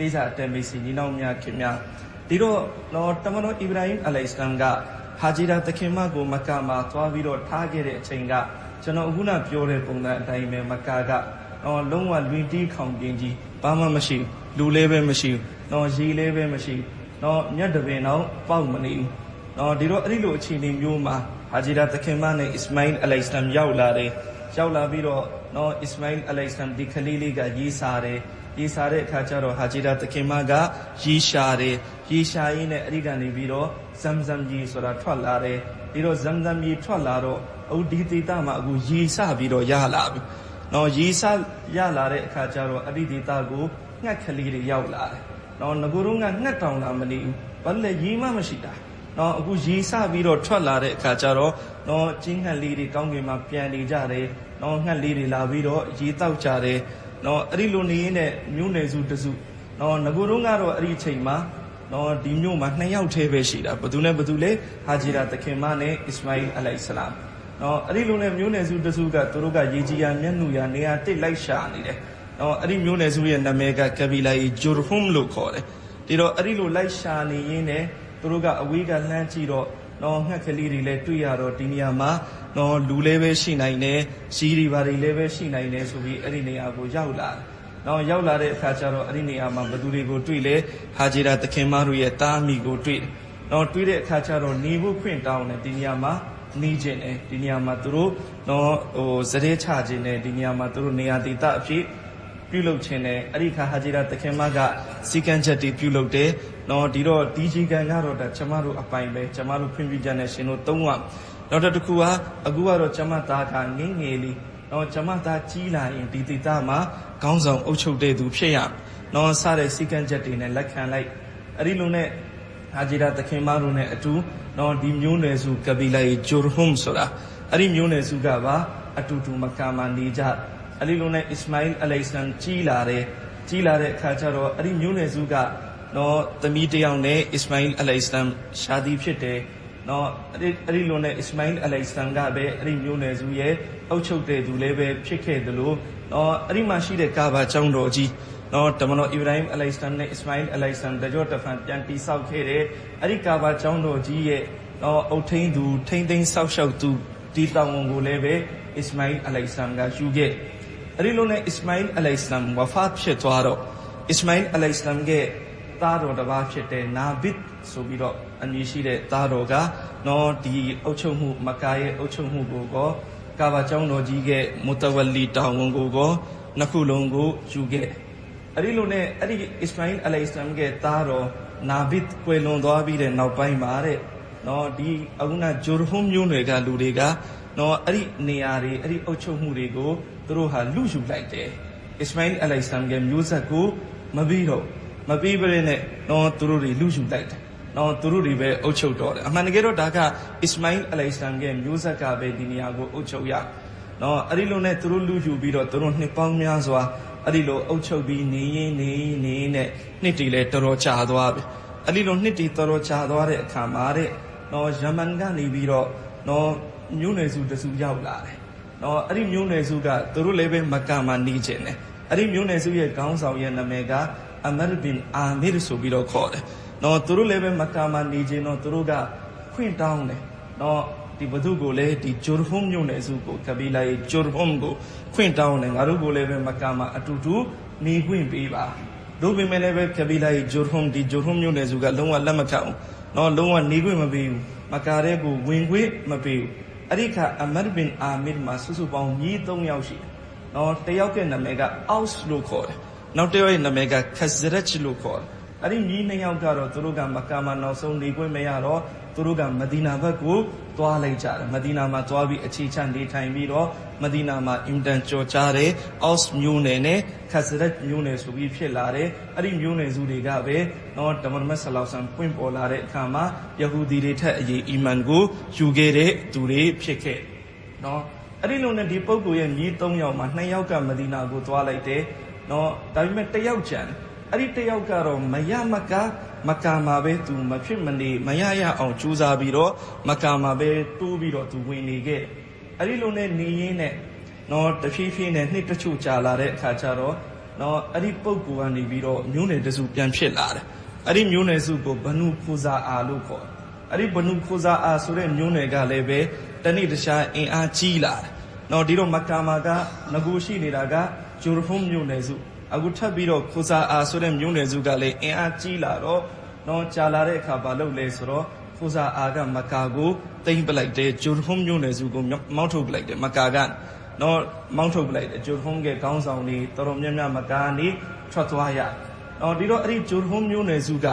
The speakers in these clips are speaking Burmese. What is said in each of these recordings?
လေးစားအတမေစီညီနောင်များခင်များဒီတော့တော့တမန်တော်အီဗရာဟင်အလိုင်စလမ်ကဟာဂျီရာတခင်မကိုမကာမှာသွားပြီးတော့ထားခဲ့တဲ့အချိန်ကကျွန်တော်အခုနပြောတဲ့ပုံစံအတိုင်းပဲမကာကတော့လုံးဝလွင်တီးခေါင်ပြင်းကြီးဘာမှမရှိဘူးလူလေးပဲမရှိဘူးတော့ရေလေးပဲမရှိဘူးတော့မြတ်တပင်တော့ပေါက်မနေဘူးတော့ဒီတော့အဲ့ဒီလိုအခြေအနေမျိုးမှာဟာဂျီရာတခင်မနဲ့အစ္စမိုင်းအလိုင်စလမ်ရောက်လာတယ်ရောက်လာပြီးတော့နော်အစ္စမိုင်းအလိုင်စလမ်ဒီခလီလေးကရေးစားတယ် ရေးစားတဲ့အခါကျတော့ဟာဂျီရာတခင်မကရေးရှာတယ်ရေးရှာရင်းနဲ့အဲ့ဒီကနေပြီးတော့ဇမ်ဇမ်ကြီးဆိုတာထွက်လာတယ်ပြီးတော့ဇမ်ဇမ်ကြီးထွက်လာတော့အခုဒီဒေတာမှာအခုရေးစပြီးတော့ရလာပြီနော်ရေးစရလာတဲ့အခါကျတော့အဲ့ဒီဒေတာကိုငှက်ကလေးတွေရောက်လာတယ်နော်ငကိုတော့ငှက်တောင်လာမနေဘူးဘာလို့လဲရေးမှမရှိတာနော်အခုရေးစပြီးတော့ထွက်လာတဲ့အခါကျတော့နော်ကျင်းငှက်လေးတွေကောင်းကင်မှာပြန်နေကြတယ်နော်ငှက်လေးတွေလာပြီးတော့ရေးတောက်ကြတယ် နော်အဲ့ဒီလိုနေရင်းနဲ့မျိုးနယ်စုတစုနော်ငကိုတော့ကတော့အဲ့ဒီအချိန်မှာနော်ဒီမျိုးမှာနှစ်ယောက်တည်းပဲရှိတာဘသူနဲ့ဘသူလဲဟာဂျီရာတခင်မနဲ့အစ္စမိုင်းအလိုင်ဆလာမ်နော်အဲ့ဒီလိုနဲ့မျိုးနယ်စုတစုကသူတို့ကရေကြီးရမျက်နှူရနေရာတစ်လိုက်ရှာနေတယ်နော်အဲ့ဒီမျိုးနယ်စုရဲ့နာမည်ကကဘီလာယီဂျူရဟွမ်လို့ခေါ်တယ်ဒီတော့အဲ့ဒီလိုလိုက်ရှာနေရင်းနဲ့သူတို့ကအဝေးကလှမ်းကြည့်တော့နော်ငှက်ကလေးတွေလည်းတွေ့ရတော့ဒီနေရာမှာ နော်လူလည်းပဲရှိနိုင်တယ်စီးရီပါတွေလည်းပဲရှိနိုင်တယ်ဆိုပြီးအဲ့ဒီနေရာကိုရောက်လာတယ်နော်ရောက်လာတဲ့အခါကျတော့အဲ့ဒီနေရာမှာဘသူတွေကိုတွေ့လဲဟာဂျီရာတခင်မတို့ရဲ့တားမီကိုတွေ့တယ်နော်တွေ့တဲ့အခါကျတော့နေဖို့ခွင့်တောင်းတယ်ဒီနေရာမှာနေခြင်းတယ်ဒီနေရာမှာသူတို့နော်ဟိုစတဲ့ချခြင်းတယ်ဒီနေရာမှာသူတို့နေရာဒေသအဖြစ်ပြုလုပ်ခြင်းတယ်အဲ့ဒီခါဟာဂျီရာတခင်မကစီကံချက်တီပြုလုပ်တယ်နော်ဒီတော့ဒီဂျီကန်ကတော့ဒါကျမတို့အပိုင်ပဲကျမတို့ခွင့်ပြုချက်နဲ့ရှင်တို့သုံးဝ နောက်တစ်ခုကအခုကတော့ကျမသားကငင်းငယ်လေးနော်ကျမသားကြီးလာရင်ဒီဒေသမှာခေါင်းဆောင်အုပ်ချုပ်တဲ့သူဖြစ်ရနော်စတဲ့စီကံချက်တွေနဲ့လက်ခံလိုက်အဲ့ဒီလိုနဲ့ဟာဂျီရာတခင်မတို့နဲ့အတူနော်ဒီမျိုးနွယ်စုကဘီလာဂျူရဟွမ်ဆိုတာအဲ့ဒီမျိုးနွယ်စုကပါအတူတူမကာမနေကြအဲ့ဒီလိုနဲ့အစ္စမိုင်းအလိုင်စလမ်ကြီးလာတယ်ကြီးလာတဲ့အခါကျတော့အဲ့ဒီမျိုးနွယ်စုကနော်သမီးတစ်ယောက်နဲ့အစ္စမိုင်းအလိုင်စလမ်ရှာဒီဖြစ်တယ် နော်အဲ့ဒီအဲ့ဒီလိုနဲ့အစ္စမိုင်းအလိုင်စလမ်ကပဲအဲ့ဒီမျိုးနွယ်စုရဲ့အုပ်ချုပ်တဲ့သူလည်းပဲဖြစ်ခဲ့တယ်လို့နော်အဲ့ဒီမှာရှိတဲ့ကာဘာကျောင်းတော်ကြီးနော်တမန်တော်အီဗရာဟင်အလိုင်စလမ်နဲ့အစ္စမိုင်းအလိုင်စလမ်တကြောတဖန်ပြန်တိဆောက်ခဲ့တယ်အဲ့ဒီကာဘာကျောင်းတော်ကြီးရဲ့နော်အုတ်ထင်းသူထိမ့်သိမ်းဆောက်ရှောက်သူဒီတောင်ဝန်ကိုလည်းပဲအစ္စမိုင်းအလိုင်စလမ်ကယူခဲ့အဲ့ဒီလိုနဲ့အစ္စမိုင်းအလိုင်စလမ်ဝဖတ်ဖြစ်သွားတော့အစ္စမိုင်းအလိုင်စလမ်ရဲ့ သားတော်တစ်ပါးဖြစ်တဲ့နာဘစ်ဆိုပြီးတော့အမည်ရှိတဲ့သားတော်ကနော်ဒီအုတ်ချုပ်မှုမကာရဲ့အုတ်ချုပ်မှုကိုကောကာဘာကျောင်းတော်ကြီးရဲ့မူတဝလီတောင်ဝန်ကိုကောနှစ်ခုလုံးကိုယူခဲ့အဲ့ဒီလိုနဲ့အဲ့ဒီအစ္စမိုင်းအလိုင်စလမ်ရဲ့သားတော်နာဘစ်ကွယ်လွန်သွားပြီးတဲ့နောက်ပိုင်းမှာတဲ့နော်ဒီအခုနဂျိုရဟွန်မျိုးနွယ်ကလူတွေကနော်အဲ့ဒီနေရာတွေအဲ့ဒီအုတ်ချုပ်မှုတွေကိုသူတို့ဟာလူယူလိုက်တယ်အစ္စမိုင်းအလိုင်စလမ်ရဲ့မျိုးဆက်ကိုမပြီးတော့ မပြီးပြည့်နဲ့တော့သူတို့တွေလူယူလိုက်တယ်နော်သူတို့တွေပဲအုပ်ချုပ်တော့တယ်အမှန်တကယ်တော့ဒါကအစ္စမိုင်းအလိုင်စလမ်ရဲ့မျိုးဆက်ကပဲဒီနေရာကိုအုပ်ချုပ်ရနော်အဲ့ဒီလိုနဲ့သူတို့လူယူပြီးတော့သူတို့နှစ်ပေါင်းများစွာအဲ့ဒီလိုအုပ်ချုပ်ပြီးနေရင်နေနေနဲ့နှစ်တီလဲတော်တော်ကြာသွားပြီအဲ့ဒီလိုနှစ်တီတော်တော်ကြာသွားတဲ့အခါမှာတဲ့နော်ယမန်ကနေပြီးတော့နော်မျိုးနယ်စုတစုရောက်လာတယ်နော်အဲ့ဒီမျိုးနယ်စုကသူတို့လည်းပဲမက္ကာမှာနေကျင်တယ်အဲ့ဒီမျိုးနယ်စုရဲ့ခေါင်းဆောင်ရဲ့နာမည်က အမရဘင်အာမီရဆိုပြီးတော့ခေါ်တယ်။နော်သူတို့လည်းပဲမက္ကာမှာနေခြင်းတော့သူတို့ကခွင့်တောင်းတယ်။နော်ဒီဘသူကိုလည်းဒီဂျိုရဟွမ်မြို့နယ်စုကိုကဘီလာရဲ့ဂျိုရဟွမ်ကိုခွင့်တောင်းတယ်ငါတို့ကိုလည်းပဲမက္ကာမှာအတူတူနေခွင့်ပေးပါ။တို့ပေမဲ့လည်းပဲကဘီလာရဲ့ဂျိုရဟွမ်ဒီဂျိုရဟွမ်မြို့နယ်စုကလုံးဝလက်မခံဘူး။နော်လုံးဝနေခွင့်မပေးဘူး။မက္ကာတဲ့ကိုဝင်ခွင့်မပေးဘူး။အဲ့ဒီခါအမရဘင်အာမီရမှာစုစုပေါင်းညီး၃ယောက်ရှိတယ်။နော်တယောက်ကနာမည်ကအောက်စ်လို့ခေါ်တယ်။ နောက်တစ်ယောက်ရဲ့နာမည်ကခဇရတ်လို့ခေါ်တယ်။အဲ့ဒီညီနှစ်ယောက်ကတော့သူတို့ကမကာမှာနောက်ဆုံးနေခွင့်မရတော့သူတို့ကမဒီနာဘက်ကိုသွားလိုက်ကြတယ်။မဒီနာမှာသွားပြီးအခြေချနေထိုင်ပြီးတော့မဒီနာမှာအင်တန်ကြော်ကြားတဲ့အော့စ်မျိုးနယ်နဲ့ခဇရတ်မျိုးနယ်ဆိုပြီးဖြစ်လာတယ်။အဲ့ဒီမျိုးနယ်စုတွေကပဲတော့တမန်မတ်ဆလောဆန်ပွင့်ပေါ်လာတဲ့အခါမှာယဟူဒီတွေထက်အရေးအီမန်ကိုယူခဲ့တဲ့သူတွေဖြစ်ခဲ့။နော်အဲ့ဒီလိုနဲ့ဒီပုဂ္ဂိုလ်ရဲ့ညီး၃ယောက်မှာ၂ယောက်ကမဒီနာကိုသွားလိုက်တယ်။ နော်ဒါပေမဲ့တစ်ယောက်ကျန်တယ်အဲ့ဒီတယောက်ကတော့မရမကမကာမှာပဲသူမဖြစ်မနေမရရအောင်ကြိုးစားပြီးတော့မကာမှာပဲတိုးပြီးတော့သူဝင်နေခဲ့အဲ့ဒီလိုနဲ့နေရင်းနဲ့နော်တဖြည်းဖြည်းနဲ့နှစ်တချို့ကြာလာတဲ့အခါကျတော့နော်အဲ့ဒီပုံကူကနေပြီးတော့မျိုးနယ်တစုပြန်ဖြစ်လာတယ်အဲ့ဒီမျိုးနယ်စုကိုဘနုခိုဇာအာလို့ခေါ်တယ်အဲ့ဒီဘနုခိုဇာအာဆိုတဲ့မျိုးနယ်ကလည်းပဲတနေ့တခြားအင်အားကြီးလာတယ်နော်ဒီတော့မက္ကာမာကငကိုရှိနေတာက ဂျူရဖုံမျိုးနယ်စုအခုထပ်ပြီးတော့ခိုဇာအာဆိုတဲ့မျိုးနယ်စုကလည်းအင်အားကြီးလာတော့နော်ကြာလာတဲ့အခါဘာလုပ်လဲဆိုတော့ခိုဇာအာကမက္ကာကိုတိမ့်ပလိုက်တယ်ဂျူရဖုံမျိုးနယ်စုကိုမောက်ထုတ်ပလိုက်တယ်မက္ကာကနော်မောင်းထုတ်ပလိုက်တယ်ဂျိုဟုံးကခေါင်းဆောင်တွေတော်တော်များများမကားနေထွက်သွားရနော်ဒီတော့အဲ့ဒီဂျိုဟုံးမျိုးနယ်စုက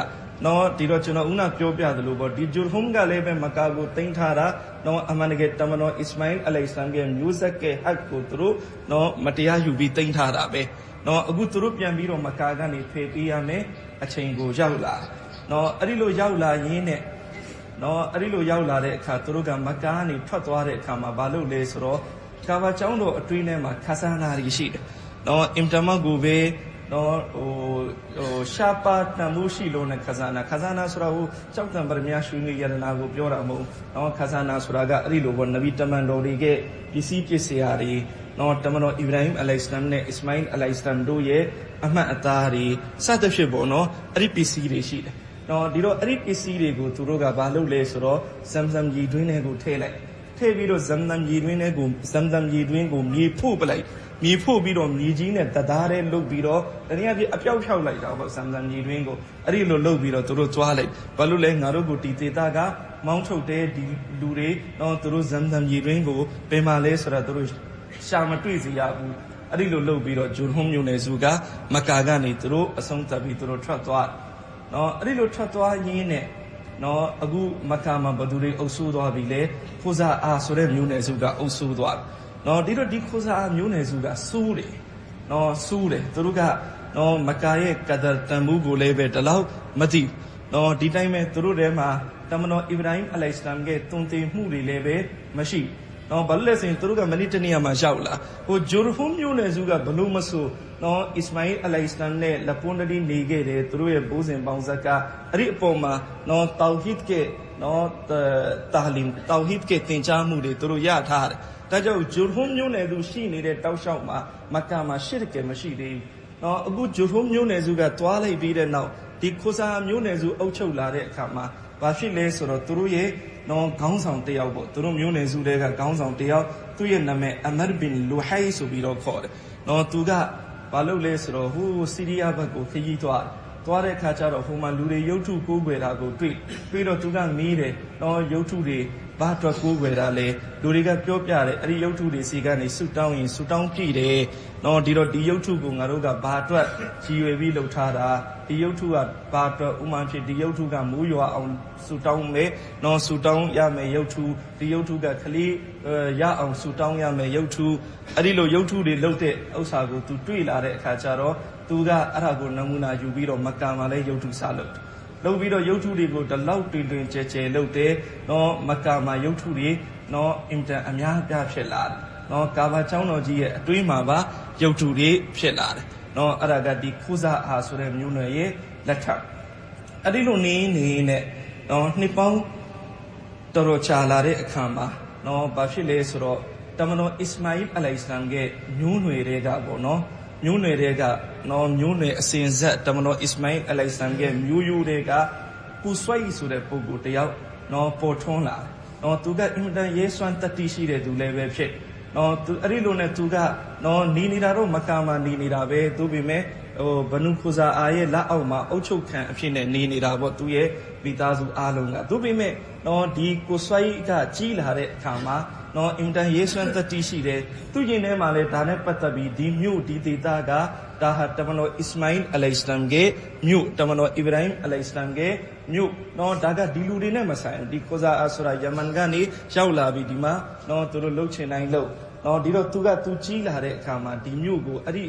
နော်ဒီတော့ကျွန်တော်ဦးနာပြောပြသလိုပေါ့ဒီဂျိုဟုံးကလည်းပဲမကားကိုတင်ထားတာနော်အမှန်တကယ်တမန်တော်အစ္စမိုင်အလိုင်စလမ်ရဲ့မျိုးဆက်ကဟတ်ကိုသူတို့နော်မတရားယူပြီးတင်ထားတာပဲနော်အခုသူတို့ပြန်ပြီးတော့မကားကနေဖေးပေးရမယ်အချိန်ကိုရောက်လာနော်အဲ့ဒီလိုရောက်လာရင်းနဲ့နော်အဲ့ဒီလိုရောက်လာတဲ့အခါသူတို့ကမကားကနေထွက်သွားတဲ့အခါမှာဘာလုပ်လဲဆိုတော့ကာဘာကျောင်းတော်အတွင်းထဲမှာခါဆာနာတွေရှိတယ်။နော်အင်တမကိုပဲ နော်ဟိုဟိုရှာပါတန်မှုရှိလို့နဲ့ခါဆာနာခါဆာနာဆိုတာဟိုကြောက်တံပရမရွှေငွေရတနာကိုပြောတာမဟုတ်ဘူး။နော်ခါဆာနာဆိုတာကအဲ့ဒီလိုပေါ့နဗီတမန်တော်တွေကပစ္စည်းပစ္စည်းတွေနော်တမန်တော်အီဗရာဟင်အလိုင်စလမ်နဲ့အစ္စမိုင်းအလိုင်စလမ်တို့ရဲ့အမှတ်အသားတွေစသဖြင့်ပေါ့နော်အဲ့ဒီပစ္စည်းတွေရှိတယ်။နော်ဒီတော့အဲ့ဒီပစ္စည်းတွေကိုသူတို့ကဘာလုပ်လဲဆိုတော့ဇမ်ဇမ်ရီတွင်းထဲကိုထည့်လိုက်ထည့်ပြီးတော့ဇမ်ဇမ်ရီတွင်းထဲကိုဇမ်ဇမ်ရီတွင်းကိုမြေဖို့ပလိုက် မြေဖို့ပြီးတော့မြေကြီးနဲ့တသားထဲလုတ်ပြီးတော့တနည်းအားဖြင့်အပြောက်ဖြောက်လိုက်တာပေါ့ဇမ်ဇမ်ရီတွင်းကိုအဲ့ဒီလိုလုတ်ပြီးတော့သူတို့သွားလိုက်ဘာလို့လဲငါတို့ကိုတီတေတာကမောင်းထုတ်တဲ့ဒီလူတွေနော်သူတို့ဇမ်ဇမ်ရီတွင်းကိုပင်မာလဲဆိုတော့သူတို့ရှာမတွေ့စေရဘူးအဲ့ဒီလိုလုတ်ပြီးတော့ဂျွန်ဟုံးမျိုးနယ်စုကမကာကနေသူတို့အဆုံးသတ်ပြီးသူတို့ထွက်သွားတယ်နော်အဲ့ဒီလိုထွက်သွားရင်းနဲ့နော်အခုမက္ကာမှာဘယ်သူတွေအုပ်ဆိုးသွားပြီလဲခိုဇာအာဆိုတဲ့မျိုးနယ်စုကအုပ်ဆိုးသွားတယ် နော်ဒီတော့ဒီခိုဇာအာမျိုးနယ်စုကစူးတယ်နော်စူးတယ်သူတို့ကနော်မက္ကာရဲ့ကဒ်တန်မှုကိုလည်းပဲဒီလောက်မသိဘူးနော်ဒီတိုင်းပဲသူတို့ထဲမှာတမန်တော်အီဗရာဟင်အလိုင်စလမ်ရဲ့တုံတင်မှုတွေလည်းပဲမရှိဘူးနော်ဘာလို့လဲဆိုရင်သူတို့ကမနေ့တနေ့မှရောက်လာဟိုဂျိုရဖုံမျိုးနယ်စုကဘလို့မဆိုနော်အစ္စမိုင်အလိုင်စလမ်နဲ့လပွန်တဒီနေခဲ့တယ်သူတို့ရဲ့ဘိုးစဉ်ပေါင်းဆက်ကအဲ့ဒီအပေါ်မှာနော်တောက်ဟစ်ကနော်တာလင်တောက်ဟစ်ကသင်ကြားမှုတွေသူတို့ရထားတယ် ဒါကြောင့်ဂျိုရဖုံမျိုးနယ်သူရှိနေတဲ့တောက်လျှောက်မှာမက္ကာမှာရှစ်တကယ်မရှိသေးဘူးနော်အခုဂျိုရဖုံမျိုးနယ်စုကတွားလိုက်ပြီးတဲ့နောက်ဒီခိုဆာမျိုးနယ်စုအုပ်ချုပ်လာတဲ့အခါမှာဘာဖြစ်လဲဆိုတော့သူတို့ရဲ့နော်ခေါင်းဆောင်တယောက်ပေါ့သူတို့မျိုးနယ်စုတွေကခေါင်းဆောင်တယောက်သူ့ရဲ့နာမည်အမတ်ဘင်လူဟိုင်ဆိုပြီးတော့ခေါ်တယ်နော်သူကဘာလုပ်လဲဆိုတော့ဟိုစီးရီးယားဘက်ကိုခရီးသွားတယ်သွားတဲ့အခါကျတော့ဟိုမှာလူတွေရုပ်ထုကိုးကွယ်တာကိုတွေ့ပြီးတော့သူကမေးတယ်နော်ရုပ်ထုတွေ ဘာအတွက်ကိုးကွယ်တာလဲလူတွေကပြောပြတယ်အဲ့ဒီရုပ်ထုတွေစီကနေဆူတောင်းရင်ဆူတောင်းပြည့်တယ်နော်ဒီတော့ဒီရုပ်ထုကိုငါတို့ကဘာအတွက်ရည်ရွယ်ပြီးလှုပ်ထားတာဒီရုပ်ထုကဘာအတွက်ဥမာဖြစ်ဒီရုပ်ထုကမိုးရွာအောင်ဆူတောင်းမယ်နော်ဆူတောင်းရမယ်ရုပ်ထုဒီရုပ်ထုကခလေးရအောင်ဆူတောင်းရမယ်ရုပ်ထုအဲ့ဒီလိုရုပ်ထုတွေလှုပ်တဲ့ဥစ္စာကို तू တွေ့လာတဲ့အခါကျတော့သူကအဲ့ဒါကိုနမူနာယူပြီးတော့မက္ကာမှာလည်းရုပ်ထုစလုပ်တယ် လုပ်ပြီးတော့ရုပ်ထုတွေကိုဒီလောက်တွင်တွင်ကျဲကျဲလုပ်တယ်နော်မက္ကာမှာရုပ်ထုတွေနော်အင်တန်အများအပြားဖြစ်လာတယ်နော်ကာဘာချောင်းတော်ကြီးရဲ့အတွင်းမှာပါရုပ်ထုတွေဖြစ်လာတယ်နော်အဲ့ဒါကဒီခုဇာအာဆိုတဲ့မျိုးနွယ်ရဲ့လက်ထပ်အဲ့ဒီလိုနေနေနဲ့နော်နှစ်ပေါင်းတော်တော်ကြာလာတဲ့အခါမှာနော်ဘာဖြစ်လဲဆိုတော့တမန်တော်အစ္စမာအီလ်အလိုင်စလမ်ရဲ့မျိုးနွယ်တွေကပေါ့နော်မျိုးနွယ်တွေက နော်မျိုးနွယ်အစဉ်ဆက်တမန်တော်အစ္စမာအီလ်အလိုင်စလမ်ရဲ့မျိုးရိုးတွေကပူဆွိုက်ဆိုတဲ့ပုဂ္ဂိုလ်တယောက်နော်ပေါ်ထွန်းလာတယ်နော်သူကအင်မတန်ရဲစွမ်းတတိရှိတဲ့သူလည်းပဲဖြစ်နော်သူအဲ့ဒီလိုနဲ့သူကနော်နေနေတာတော့မကာမနေနေတာပဲသူပေမဲ့ဟိုဘနုခုဇာအာရဲ့လက်အောက်မှာအုတ်ချုပ်ခံအဖြစ်နဲ့နေနေတာပေါ့သူရဲ့မိသားစုအားလုံးကသူပေမဲ့နော်ဒီကိုဆွိုက်ကကြီးလာတဲ့အခါမှာနော်အင်တန်ယေဆွမ်းတတိရှိတယ်သူရင်ထဲမှာလဲဒါနဲ့ပတ်သက်ပြီးဒီမြို့ဒီဒေသက ဒါဟာတမန်တော်အစ္စမာအီလ်အလိုင်စလမ်ရဲ့မြို့တမန်တော်အီဗရာဟင်အလိုင်စလမ်ရဲ့မြို့နော်ဒါကဒီလူတွေနဲ့မဆိုင်ဘူးဒီကိုဇာအာဆိုတာယမန်ကနေရောက်လာပြီးဒီမှာနော်သူတို့လှုပ်ချင်တိုင်းလှုပ်နော်ဒီတော့သူကသူကြီးလာတဲ့အခါမှာဒီမြို့ကိုအဲ့ဒီ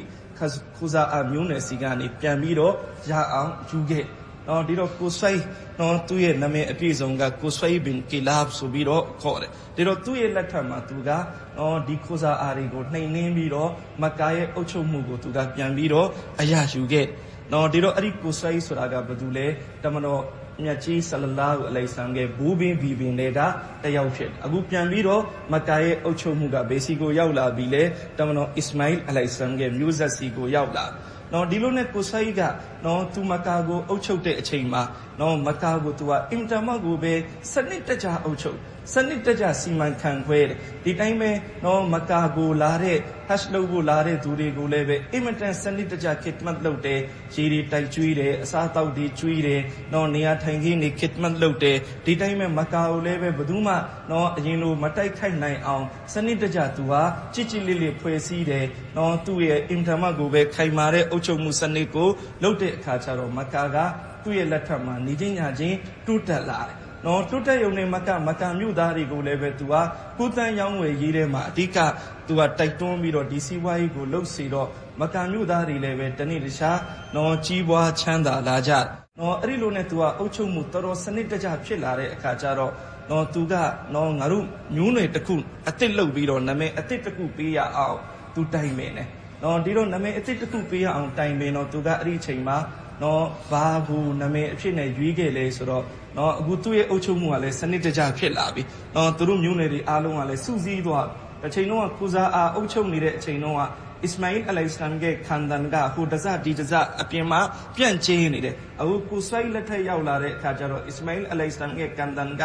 ခိုဇာအာမျိုးနယ်စီကနေပြန်ပြီးတော့ရအောင်ယူခဲ့ နော်ဒီတော့ကိုဆွိုင်းနော်သူ့ရဲ့နာမည်အပြည့်စုံကကိုဆွိုင်းဘင်ကီလာဘ်ဆိုပြီးတော့ခေါ်တယ်ဒီတော့သူ့ရဲ့လက်ထက်မှာသူကနော်ဒီခိုဇာအာတွေကိုနှိမ်နှင်းပြီးတော့မက္ကာရဲ့အုပ်ချုပ်မှုကိုသူကပြန်ပြီးတော့အရယူခဲ့နော်ဒီတော့အဲ့ဒီကိုဆွိုင်းဆိုတာကဘာတူလဲတမန်တော်မြတ်ကြီးဆလလာဟူအလိုင်ဆမ်ရဲ့ဘူဘင်းဘီဘင်တွေကတယောက်ဖြစ်တယ်အခုပြန်ပြီးတော့မက္ကာရဲ့အုပ်ချုပ်မှုကဘေစီကိုရောက်လာပြီးလဲတမန်တော်အစ္စမာအီလ်အလိုင်ဆမ်ရဲ့မျိုးဆက်စီကိုရောက်လာနနော်ဒီလိုနဲ့ကိုဆိုင်းကနော်သူမကာကိုအုပ်ချုပ်တဲ့အချိန်မှာနော်မကာကိုသူကအင်တာမကိုပဲစနစ်တကျအုပ်ချုပ်စနစ်တကျစီမံခန့်ခွဲတယ်ဒီတိုင်းပဲနော်မကာကိုလာတဲ့ hash လုပ်ဖို့လာတဲ့သူတွေကိုလည်းပဲအင်မတန်စနစ်တကျ khidmat လုပ်တယ်ရေတွေတိုက်ကျွေးတယ်အစားအသောက်တွေကျွေးတယ်နော်နေရာထိုင်ခင်းတွေ khidmat လုပ်တယ်ဒီတိုင်းပဲမကာကိုလည်းပဲဘယ်သူမှနော်အရင်လိုမတိုက်ခိုက်နိုင်အောင်စနစ်တကျသူဟာကြည်ကြည်လေးလေးဖွဲ့စည်းတယ်နော်သူ့ရဲ့အင်တာမကိုပဲခိုင်မာတဲ့အုပ်ချုပ်မှုစနစ်ကိုလုပ်တဲ့အခါကျတော့မကာကသူ့ရဲ့လက်ထက်မှာနေချင်းညာချင်းတူးတက်လာတယ်နော်တွတ်တက်ယုံနေမကမကမြို့သားတွေကိုလည်းပဲသူကကုသန်းရောင်းဝယ်ရေးထဲမှာအဓိကသူကတိုက်တွန်းပြီးတော့ဒီစီးပွားရေးကိုလှုပ်စေတော့မကမြို့သားတွေလည်းပဲတနေ့တခြားနော်ကြီးပွားချမ်းသာလာကြနော်အဲ့ဒီလိုနဲ့သူကအုပ်ချုပ်မှုတော်တော်စနစ်တကျဖြစ်လာတဲ့အခါကျတော့နော်သူကနော်ငါတို့မျိုးနွယ်တစ်ခုအစ်စ်လုပ်ပြီးတော့နာမည်အစ်စ်တစ်ခုပေးရအောင်သူတိုင်ပင်တယ်နော် ဒီတော့နာမည်အစ်စ်တစ်ခုပေးရအောင်တိုင်ပင်တော့သူကအဲ့ဒီအချိန်မှာနော်ဘာဘူးနာမည်အဖြစ်နဲ့ရွေးခဲ့လဲဆိုတော့နော်အခုသူ့ရဲ့အုပ်ချုပ်မှုကလည်းစနစ်တကျဖြစ်လာပြီနော်သူတို့မျိုးနယ်တွေအားလုံးကလည်းစုစည်းသွားတစ်ချိန်လုံးကကုစားအားအုပ်ချုပ်နေတဲ့အချိန်လုံးကအစ္စမာအီလ်အလိုင်စလမ်ရဲ့ခန္ဒန်ကဟိုတစဒီတစအပြင်မှာပြန့်ကျဲနေတယ်အခုကုဆွိုင်းလက်ထက်ရောက်လာတဲ့အခါကျတော့အစ္စမာအီလ်အလိုင်စလမ်ရဲ့ခန္ဒန်က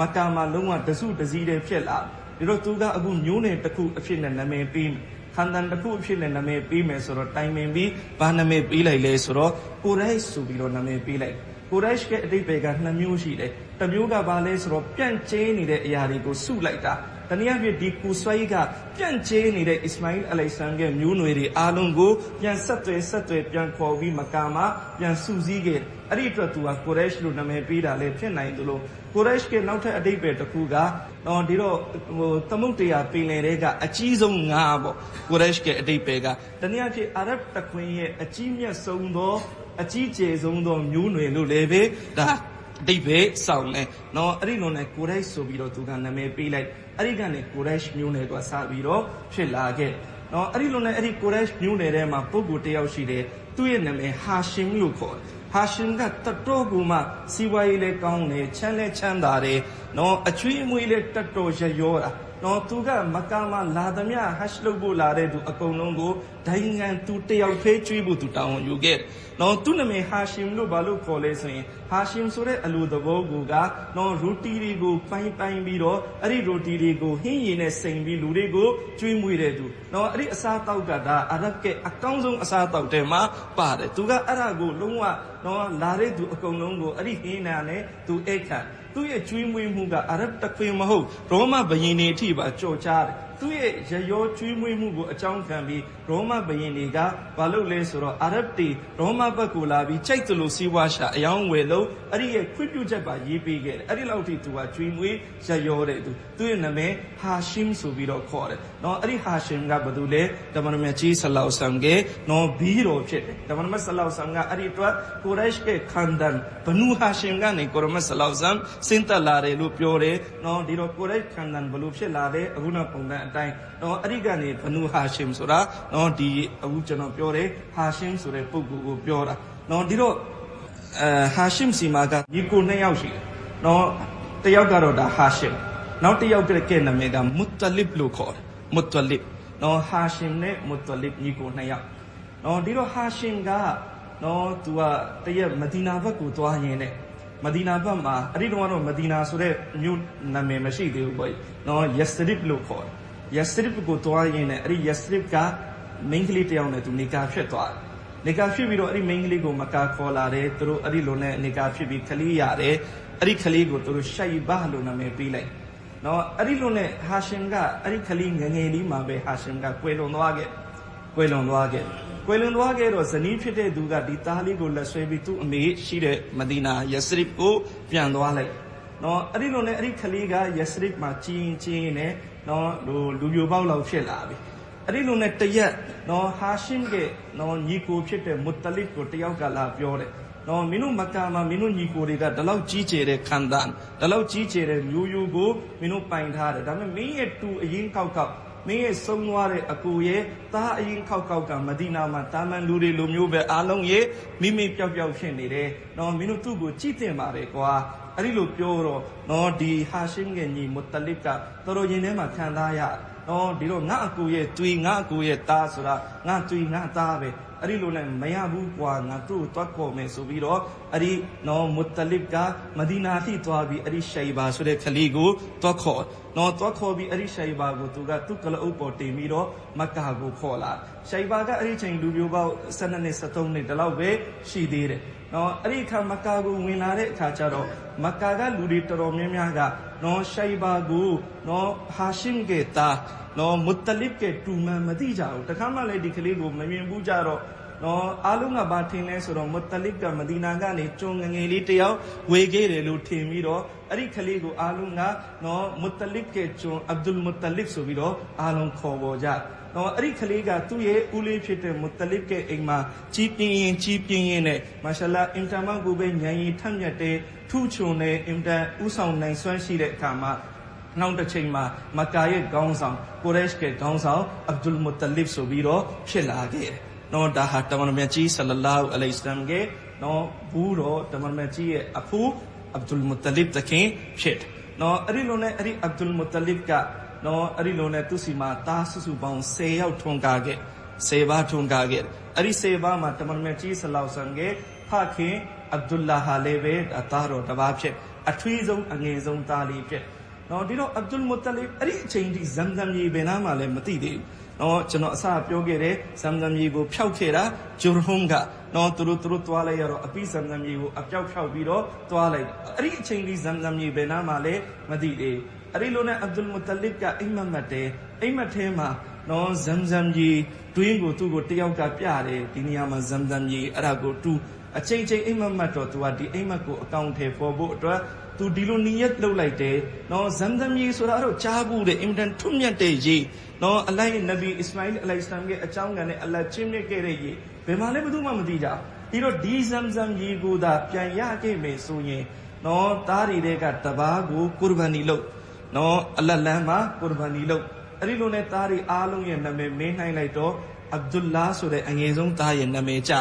မက္ကာမှာလုံးဝတစုတစည်းတည်းဖြစ်လာဒီတော့သူကအခုမျိုးနယ်တစ်ခုအဖြစ်နဲ့နာမည်ပေး ခန္ဒန်တစ်ခုအဖြစ်နဲ့နာမည်ပေးမယ်ဆိုတော့တိုင်ပင်ပြီးဘာနာမည်ပေးလိုက်လဲဆိုတော့ကိုရိုက်ဆိုပြီးတော့နာမည်ပေးလိုက်ကိုရက်ရှ်ရဲ့အတိတ်ဘယ်ကနှစ်မျိုးရှိတယ်။တစ်မျိုးကဘာလဲဆိုတော့ပြန့်ကျဲနေတဲ့အရာတွေကိုစုလိုက်တာ။ တနည်းအားဖြင့်ဒီကူဆွိုင်းကပြန့်ကျဲနေတဲ့အစ္စမာအီလ်အလိုင်ဆမ်ရဲ့မျိုးနွယ်တွေအားလုံးကိုပြန်ဆက်သွယ်ဆက်သွယ်ပြန်ခေါ်ပြီးမကာမှာပြန်စုစည်းခဲ့တယ်။အဲ့ဒီအတွက်သူကကိုရက်ရှ်လို့နာမည်ပေးတာလည်းဖြစ်နိုင်သလိုကိုရက်ရှ်ကနောက်ထပ်အတိတ်ပဲတစ်ခုကတော့ဒီတော့ဟိုသမုတ်တရားပင်လယ်တွေကအကြီးဆုံးငါးပေါ့ကိုရက်ရှ်ကအတိတ်ပဲကတနည်းအားဖြင့်အာရဗ်တခွင်ရဲ့အကြီးမြတ်ဆုံးသောအကြီးကျယ်ဆုံးသောမျိုးနွယ်လို့လည်းပဲဒါ အတိတ်ပဲစောင်းနေနော်အဲ့ဒီလိုနဲ့ကိုရိုက်ဆိုပြီးတော့သူကနာမည်ပေးလိုက်အဲ့ဒီကနေကိုရိုက်မျိုးနွယ်ကစပြီးတော့ဖြစ်လာခဲ့နော်အဲ့ဒီလိုနဲ့အဲ့ဒီကိုရိုက်မျိုးနွယ်ထဲမှာပုဂ္ဂိုလ်တစ်ယောက်ရှိတယ်သူ့ရဲ့နာမည်ဟာရှင်လို့ခေါ်တယ်ဟာရှင်ကတတော်ကူမှစီဝါရေးလည်းကောင်းတယ်ချမ်းလည်းချမ်းသာတယ်နော်အချွေးအမွေးလည်းတတော်ရရောတာနော်သူကမကာမလာသမျှဟတ်လုပ်ဖို့လာတဲ့သူအကုန်လုံးကို ဒိုင်ငံသူတယောက်ဖေးကျွေးဖို့သူတောင်းဝန်ယူခဲ့တယ်။နော်သူ့နာမည်ဟာရှင်လို့ဘာလို့ခေါ်လဲဆိုရင်ဟာရှင်ဆိုတဲ့အလိုသဘောကိုကနော်ရူတီတွေကိုပိုင်းပိုင်းပြီးတော့အဲ့ဒီရူတီတွေကိုဟင်းရည်နဲ့စိန်ပြီးလူတွေကိုကျွေးမွေးတဲ့သူ။နော်အဲ့ဒီအစားတောက်ကဒါအရဗ်ရဲ့အကောင်းဆုံးအစားတောက်တဲ့မှာပါတယ်။သူကအဲ့ဒါကိုလုံးဝနော်လာတဲ့သူအကုန်လုံးကိုအဲ့ဒီဟင်းနာနဲ့သူအိတ်ခံသူ့ရဲ့ကျွေးမွေးမှုကအာရဗ်တခွင်မဟုတ်ရောမဘယင်တွေအထိပါကြော်ကြားတယ် သူ့ရဲ့ရရောကျွေးမွေးမှုကိုအကြောင်းခံပြီးရောမဘယင်တွေကဘာလုပ်လဲဆိုတော့အာရဗ်တွေရောမဘက်ကိုလာပြီးကြိုက်သလိုစီးပွားရှာအယောင်းဝယ်လို့အဲ့ဒီရဲ့ခွင့်ပြုချက်ပါရေးပေးခဲ့တယ်အဲ့ဒီလောက်ထိသူကကျွေးမွေးရရောတဲ့သူသူ့ရဲ့နာမည်ဟာရှင်ဆိုပြီးတော့ခေါ်တယ်နော်အဲ့ဒီဟာရှင်ကဘာလို့လဲတမန်တော်မြတ်ကြီးဆလောဆမ်ကနော်ဘီရောဖြစ်တယ်တမန်တော်မြတ်ဆလောဆမ်ကအဲ့ဒီအတွက်ကိုရိုက်ရှ်ရဲ့ခန္ဒန်ဘနူဟာရှင်ကနေကိုရမတ်ဆလောဆမ်စင်တက်လာတယ်လို့ပြောတယ်နော်ဒီတော့ကိုရိုက်ခန္ဒန်ဘလို့ဖြစ်လာတယ်အခုနောက်ပုံစံအတိုင်းနော်အဲ့ဒီကနေဘနူဟာရှင်ဆိုတာနော်ဒီအခုကျွန်တော်ပြောတယ်ဟာရှင်ဆိုတဲ့ပုဂ္ဂိုလ်ကိုပြောတာနော်ဒီတော့အဲဟာရှင်စီမာကဒီကိုနှစ်ယောက်ရှိတယ်နော်တစ်ယောက်ကတော့ဒါဟာရှင်နောက်တစ်ယောက်ကဲနာမည်ကမုတလစ်လို့ခေါ်တယ်မုတလစ်နော်ဟာရှင်နဲ့မုတလစ်ညီကိုနှစ်ယောက်နော်ဒီတော့ဟာရှင်ကနော်သူကတရက်မဒီနာဘက်ကိုသွားရင်းနဲ့မဒီနာဘက်မှာအဲ့ဒီတော့ကတော့မဒီနာဆိုတဲ့မြို့နာမည်မရှိသေးဘူးပေါ့နော်ယက်စရစ်လို့ခေါ်တယ် ယက်စရစ်ကိုသွားရင်းနဲ့အဲ့ဒီယက်စရစ်ကမိန်းကလေးတစ်ယောက်နဲ့သူနေကာဖြစ်သွားတယ်နေကာဖြစ်ပြီးတော့အဲ့ဒီမိန်းကလေးကိုမကာခေါ်လာတယ်သူတို့အဲ့ဒီလိုနဲ့နေကာဖြစ်ပြီးခလေးရတယ်အဲ့ဒီခလေးကိုသူတို့ရှိုက်ဘာလို့နာမည်ပေးလိုက်နော်အဲ့ဒီလိုနဲ့ဟာရှင်ကအဲ့ဒီခလီငယ်ငယ်လေးမှာပဲဟာရှင်ကကွယ်လွန်သွားခဲ့ကွယ်လွန်သွားခဲ့ကွယ်လွန်သွားခဲ့တော့ဇနီးဖြစ်တဲ့သူကဒီသားလေးကိုလက်ဆွဲပြီးသူ့အမေရှိတဲ့မဒီနာယစရစ်ကိုပြန်သွားလိုက်နော်အဲ့ဒီလိုနဲ့အဲ့ဒီခလီကယစရစ်မှာကြီးရင်ကြီးရင်နဲ့ နော်လူလူပြိုပေါက်လောက်ဖြစ်လာပြီအဲ့ဒီလိုနဲ့တရက်နော်ဟာရှင်ကနော်ညီကိုဖြစ်တဲ့မုတလစ်ကိုတယောက်ကလာပြောတယ်နော်မင်းတို့မက္ကာမှာမင်းတို့ညီကိုတွေကဒီလောက်ကြီးကျယ်တဲ့ခန္ဓာဒီလောက်ကြီးကျယ်တဲ့မျိုးရိုးကိုမင်းတို့ပိုင်ထားတယ်ဒါပေမဲ့မင်းရဲ့တူအရင်ခောက်ခောက်မင်းရဲ့ဆုံးသွားတဲ့အကူရဲ့သားအရင်ခောက်ခောက်ကမဒီနာမှာတာမန်လူတွေလိုမျိုးပဲအားလုံးရဲ့မိမိပျောက်ပျောက်ဖြစ်နေတယ်နော်မင်းတို့သူ့ကိုကြည်တင်ပါတယ်ကွာ အဲ့ဒီလိုပြောတော့နော်ဒီဟာရှင်ရဲ့ညီမုတလစ်ကတော်တော်ရင်ထဲမှာခံစားရတယ်နော်ဒီတော့ငါအကူရဲ့တွီငါအကူရဲ့သားဆိုတာငါတွီငါသားပဲ အဲ့ဒီလိုလည်းမရဘူးကွာငါသူ့ကိုတွတ်ခေါ်မယ်ဆိုပြီးတော့အဲ့ဒီနော်မုတလစ်ကမဒီနာထိသွားပြီးအဲ့ဒီရှိုင်ဘာဆိုတဲ့ခလီကိုတွတ်ခေါ်နော်တွတ်ခေါ်ပြီးအဲ့ဒီရှိုင်ဘာကိုသူကသူ့ကလအုပ်ပေါ်တင်ပြီးတော့မက္ကာကိုခေါ်လာရှိုင်ဘာကအဲ့ဒီချိန်လူမျိုးပေါင်း12နှစ်13နှစ်ဒီလောက်ပဲရှိသေးတယ်နော်အဲ့ဒီအခါမက္ကာကိုဝင်လာတဲ့အခါကျတော့မက္ကာကလူတွေတော်တော်များများက နော်ရှိုင်ဘာကိုနော်ဟာရှင်ကတာနော်မုတလစ်ကတူမန်မသိကြဘူးတခါမှလည်းဒီကလေးကိုမမြင်ဘူးကြတော့နော်အားလုံးကဘာထင်လဲဆိုတော့မုတလစ်ကမဒီနာကနေကျုံငငယ်လေးတယောက်ဝေခဲ့တယ်လို့ထင်ပြီးတော့အဲ့ဒီကလေးကိုအားလုံးကနော်မုတလစ်ကကျုံအဗ်ဒุลမုတလစ်ဆိုပြီးတော့အားလုံးခေါ်ပေါ်ကြနော်အဲ့ဒီကလေးကသူ့ရဲ့ဦးလေးဖြစ်တဲ့မုတလစ်ကအိမ်မှာကြီးပြင်းရင်ကြီးပြင်းရင်နဲ့မာရှာလာအင်တာမန်ကိုပဲညံရီထက်မြက်တဲ့ ထူးချွန်တဲ့အင်တာဥဆောင်နိုင်စွမ်းရှိတဲ့အခါမှာ နောက်တစ်ချိန်မှာမက္ကာရဲ့ခေါင်းဆောင်ကိုရက်ရှ်ရဲ့ခေါင်းဆောင်အဗ်ဒุลမုတလစ်ဆိုပြီးတော့ဖြစ်လာခဲ့တယ်။နော်ဒါဟာတမန်တော်မြတ်ကြီးဆလလာဟူအလိုင်စလမ်ရဲ့နော်ဘူးတော်တမန်တော်မြတ်ကြီးရဲ့အဖူအဗ်ဒุลမုတလစ်တခင်ဖြစ်တယ်။နော်အဲ့ဒီလိုနဲ့အဲ့ဒီအဗ်ဒุลမုတလစ်ကနော်အဲ့ဒီလိုနဲ့သူစီမှာတားစုစုပေါင်း10ယောက်ထွန်းကားခဲ့10ပါးထွန်းကားခဲ့အဲ့ဒီ10ပါးမှာတမန်တော်မြတ်ကြီးဆလောက်ဆန်ရဲ့ဖခင် အဗ်ဒူလာဟာလည်းပဲအသားတော်တစ်ပါးဖြစ်အထွေးဆုံးအငယ်ဆုံးသားလေးဖြစ်နော်ဒီတော့အဗ်ဒူလ်မုတ္တလီအဲ့ဒီအချိန်ထိဇမ်ဇမ်ရေဘယ်နာမှလည်းမသိသေးဘူးနော်ကျွန်တော်အစပြောခဲ့တယ်ဇမ်ဇမ်ရေကိုဖျောက်ခဲ့တာဂျူရဟုံကနော်သူတို့သူတို့သွားလိုက်ရတော့အပိဇမ်ဇမ်ရေကိုအပြောက်ဖျောက်ပြီးတော့သွားလိုက်အဲ့ဒီအချိန်ထိဇမ်ဇမ်ရေဘယ်နာမှလည်းမသိသေးဘူးအဲ့ဒီလိုနဲ့အဗ်ဒူလ်မုတ္တလီကအိမ်မက်မက်တယ်အိမ်မက်ထဲမှာနော်ဇမ်ဇမ်ရေတွင်းကိုသူ့ကိုတယောက်ကပြတယ်ဒီနေရာမှာဇမ်ဇမ်ရေအဲ့ဒါကိုတူ အချိန်ချင်းအိမ်မက်မက်တော့သူကဒီအိမ်မက်ကိုအကောင့်ထဲပေါ်ဖို့အတွက်သူဒီလိုနီယက်လုပ်လိုက်တယ်နော်ဇမ်ဇမ်ကြီးဆိုတာတော့ကြားဘူးတဲ့အင်တန်ထွတ်မြတ်တဲ့ရေနော်အလိုက်နဗီအစ္စမာအီလ်အလိုင်စလမ်ရဲ့အကြောင်းကနဲ့အလတ်ချင်းမြတ်ခဲ့တဲ့ရေဘယ်မှာလဲဘယ်သူမှမသိကြဘူးဒီတော့ဒီဇမ်ဇမ်ကြီးကိုသာပြန်ရခဲ့မယ်ဆိုရင်နော်သားတွေတဲ့ကတပားကိုကုရ်ဘာနီလုပ်နော်အလတ်လမ်းမှာကုရ်ဘာနီလုပ်အဲ့ဒီလိုနဲ့သားတွေအားလုံးရဲ့နာမည်မင်းနှိုင်းလိုက်တော့အဗ်ဒุลလာဆိုတဲ့အငယ်ဆုံးသားရဲ့နာမည်ကျ